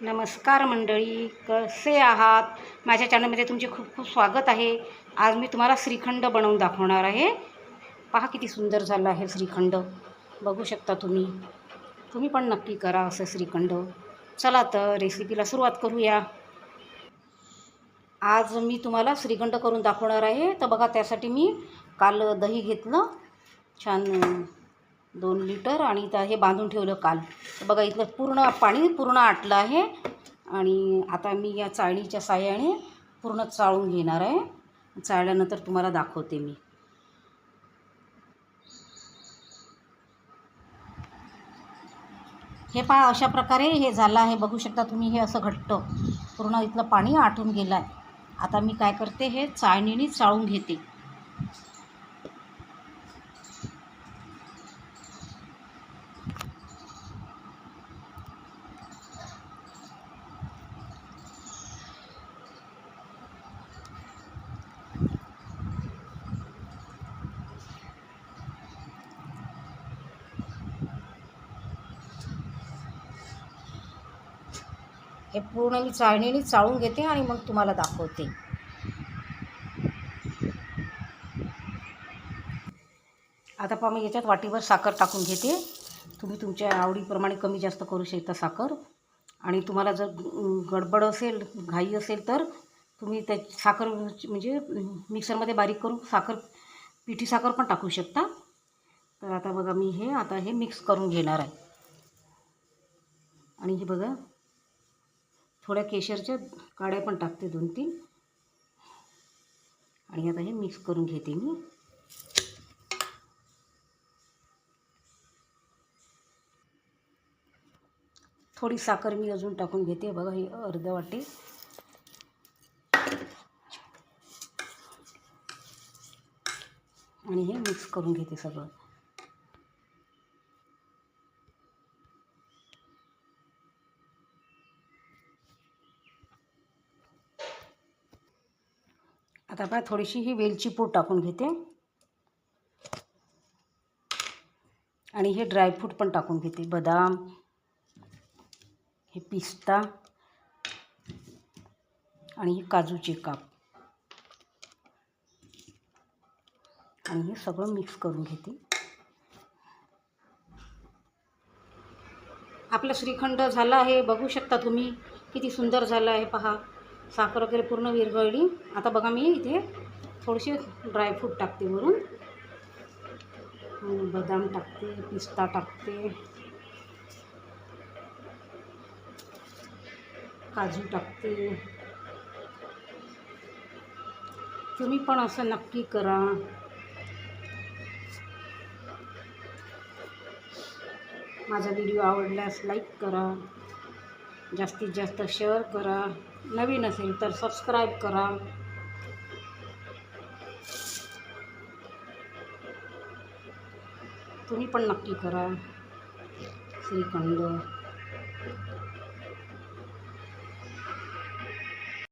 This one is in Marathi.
नमस्कार मंडळी कसे आहात? माझ्या चॅनलमध्ये तुमचे खूप खूप स्वागत आहे. आज मी तुम्हाला श्रीखंड बनवून दाखवणार आहे. पहा किती सुंदर झालं आहे श्रीखंड. बघू शकता तुम्ही. तुम्ही पण नक्की करा असं श्रीखंड. चला तर रेसिपीला सुरुवात करूया. आज मी तुम्हाला श्रीखंड करून दाखवणार आहे. तर बघा त्यासाठी मी काल दही घेतलं. छान दोन लिटर आणि इथं हे बांधून ठेवलं काल. तर बघा इथलं पूर्ण पाणी पूर्ण आटलं आहे. आणि आता मी या चाळणीच्या साह्याने पूर्ण चाळून घेणार आहे. चाळल्यानंतर तुम्हाला दाखवते मी. हे पहा अशा प्रकारे हे झालं आहे. बघू शकता तुम्ही हे असं घट्ट पूर्ण इथलं पाणी आटून गेलं आहे. आता मी काय करते हे चाळणीने चाळून घेते. हे पूर्ण मी चाळणीने चाळून घेते आणि मग तुम्हाला दाखवते. आता पहा मी याच्यात वाटीवर साखर टाकून घेते. तुम्ही तुमच्या आवडीप्रमाणे कमी जास्त करू शकता साखर. आणि तुम्हाला जर गडबड असेल घाई असेल तर तुम्ही त्या साखर म्हणजे मिक्सरमध्ये बारीक करून साखर पिठी साखर पण टाकू शकता. तर आता बघा मी हे आता हे मिक्स करून घेणार आहे. आणि हे बघा थोड्या केशरच्या काड्या पण टाकते दोन तीन. आणि आता हे मिक्स करून घेते मी. थोडी साखर मी अजून टाकून घेते. बघा हे अर्ध वाटे. आणि हे मिक्स करून घेते सगळं. आता पहा थोडीशी ही वेलची पूड टाकून घेते. आणि हे ड्रायफ्रूट पण टाकून घेते. बदाम हे पिस्ता आणि हे काजूचे काप. आणि हे सगळं मिक्स करून घेते. आपलं श्रीखंड झालं आहे. बघू शकता तुम्ही. किती सुंदर झालं आहे. पहा. साखर वगैरे पूर्ण विरघळली. आता बघा मी इथे थोडेसे ड्रायफ्रूट टाकते वरून. आणि बदाम टाकते पिस्ता टाकते. काजू टाकते. तुम्ही पण असं नक्की करा. माझा व्हिडिओ आवडल्यास लाईक करा. जास्तीत जास्त शेअर करा. नवीन असेल तर सबस्क्राईब करा. तुम्ही पण नक्की करा. श्रीखंड.